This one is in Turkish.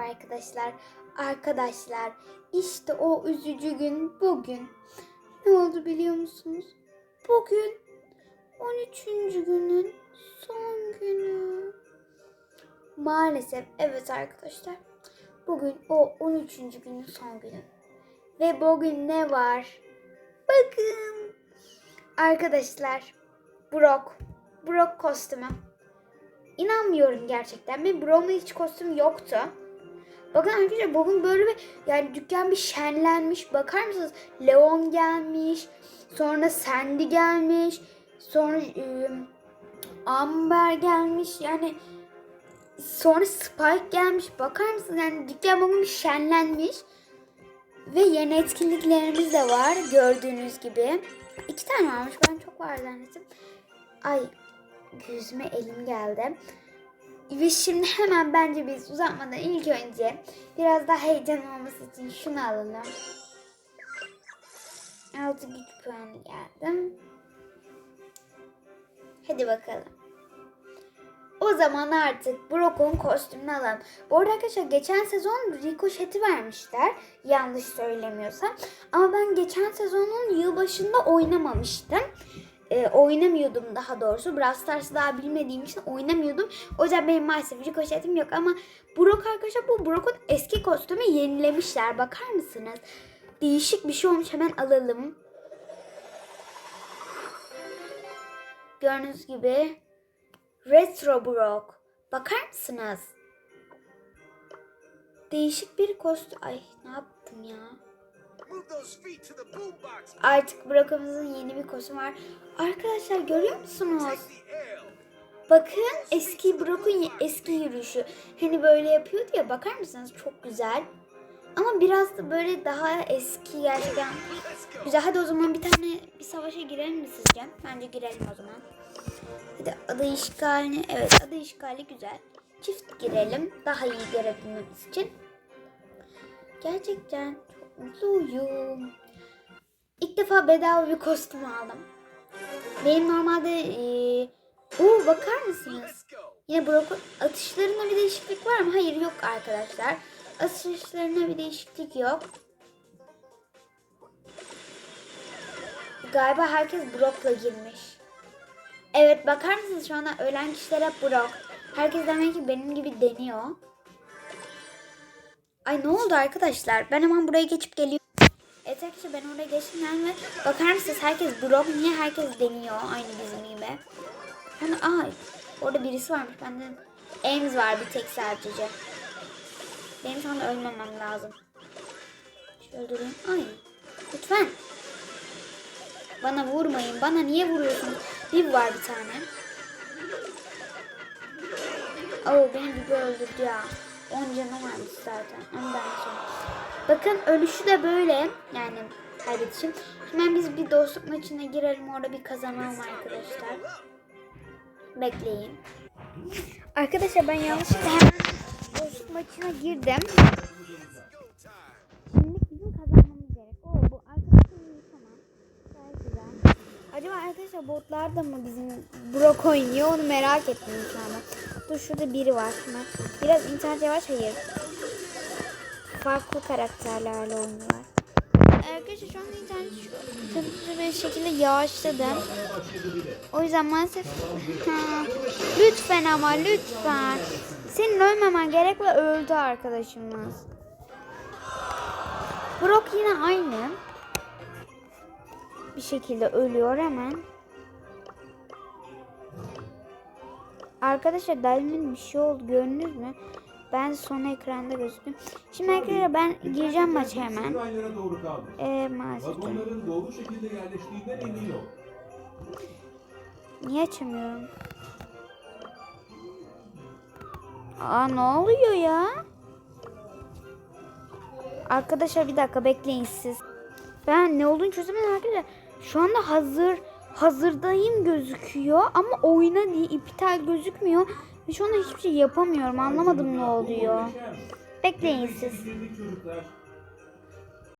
Merhaba arkadaşlar. Arkadaşlar işte o üzücü gün bugün. Ne oldu biliyor musunuz? Bugün 13. günün son günü. Maalesef evet arkadaşlar. Bugün o 13. günün son günü. Ve bugün ne var? Bakın. Arkadaşlar Brock. Brock kostümü. İnanmıyorum gerçekten. Benim Brock'un hiç kostüm yoktu. Bakın arkadaşlar bugün böyle bir yani dükkan bir şenlenmiş. Bakar mısınız? Leon gelmiş. Sonra Sandy gelmiş. Sonra e, Amber gelmiş. Yani sonra Spike gelmiş. Bakar mısınız? Yani dükkan bugün bir şenlenmiş. Ve yeni etkinliklerimiz de var gördüğünüz gibi. İki tane varmış. Ben çok var zannettim. Ay yüzüme elim geldi. Ve şimdi hemen bence biz uzatmadan ilk önce biraz daha heyecan olması için şunu alalım. 6 güç puanı geldim. Hadi bakalım. O zaman artık Brock'un kostümünü alalım. Bu arada arkadaşlar geçen sezon Ricochet'i vermişler. Yanlış söylemiyorsam. Ama ben geçen sezonun yılbaşında oynamamıştım. Ee, oynamıyordum daha doğrusu. Brawl Stars'ı daha bilmediğim için oynamıyordum. O yüzden benim maalesef Ricochet'im yok ama Brock arkadaşlar bu Brock'un eski kostümü yenilemişler. Bakar mısınız? Değişik bir şey olmuş. Hemen alalım. Gördüğünüz gibi Retro Brock. Bakar mısınız? Değişik bir kostüm. Ay ne yaptım ya? Artık Brock'umuzun yeni bir kostümü var. Arkadaşlar görüyor musunuz? Bakın eski Brock'un eski yürüyüşü. Hani böyle yapıyordu ya bakar mısınız? Çok güzel. Ama biraz da böyle daha eski gerçekten. Güzel hadi o zaman bir tane bir savaşa girelim mi sizce? Bence girelim o zaman. Hadi ada işgalini evet ada işgali güzel. Çift girelim daha iyi görebilmemiz için. Gerçekten mutluyum. İlk defa bedava bir kostüm aldım. Benim normalde eee Oo bakar mısınız? Yine Brock'un atışlarında bir değişiklik var mı? Hayır yok arkadaşlar. Atışlarında bir değişiklik yok. Galiba herkes Brock'la girmiş. Evet bakar mısınız şu anda ölen kişiler hep Brock. Herkes demek ki benim gibi deniyor. Ay ne oldu arkadaşlar? Ben hemen buraya geçip geliyorum. Evet arkadaşlar ben oraya geçtim yani ve bakar mısınız herkes Brock niye herkes deniyor aynı bizim gibi. Hani ay orada birisi varmış benden. Ames var bir tek sadece. Benim şu anda ölmemem lazım. Şöyle. Ay lütfen. Bana vurmayın. Bana niye vuruyorsunuz? Bir var bir tane. Oo beni bir öldürdü ya. 10 canım varmış zaten. Ondan sonra. Bakın ölüşü de böyle. Yani kaybedişim. Hemen biz bir dostluk maçına girelim. Orada bir kazanalım arkadaşlar. Bekleyin. Arkadaşlar ben yanlışlıkla hemen dostluk maçına girdim. Şimdi bizim kazanmamız gerek. Oo bu arkadaşım tamam. Gayet. Acaba arkadaşlar botlar da mı bizim Brock oynuyor onu merak ettim şu anda. Dur şurada biri var hemen. Biraz internet yavaş hayır. Farklı karakterlerle oynuyorlar. Arkadaşlar şu anda internet şu hızlı bir şekilde yavaşladı. O yüzden maalesef ha, lütfen ama lütfen. Senin ölmemen gerek ve öldü arkadaşımız. Brock yine aynı. Bir şekilde ölüyor hemen. Arkadaşlar Dalmin'in bir şey oldu gördünüz mü? Ben son ekranda gözüktüm. Şimdi arkadaşlar ben gireceğim maça hemen. Raylara doğru kaldır. Ee, maalesef. Vagonların doğru şekilde yerleştiğinden emin ol. Niye açamıyorum? Aa ne oluyor ya? Arkadaşlar bir dakika bekleyin siz. Ben ne olduğunu çözemedim arkadaşlar. Şu anda hazır hazırdayım gözüküyor ama oyuna diye iptal gözükmüyor. Ve şu hiçbir şey yapamıyorum. Anlamadım ne oluyor. Bekleyin siz.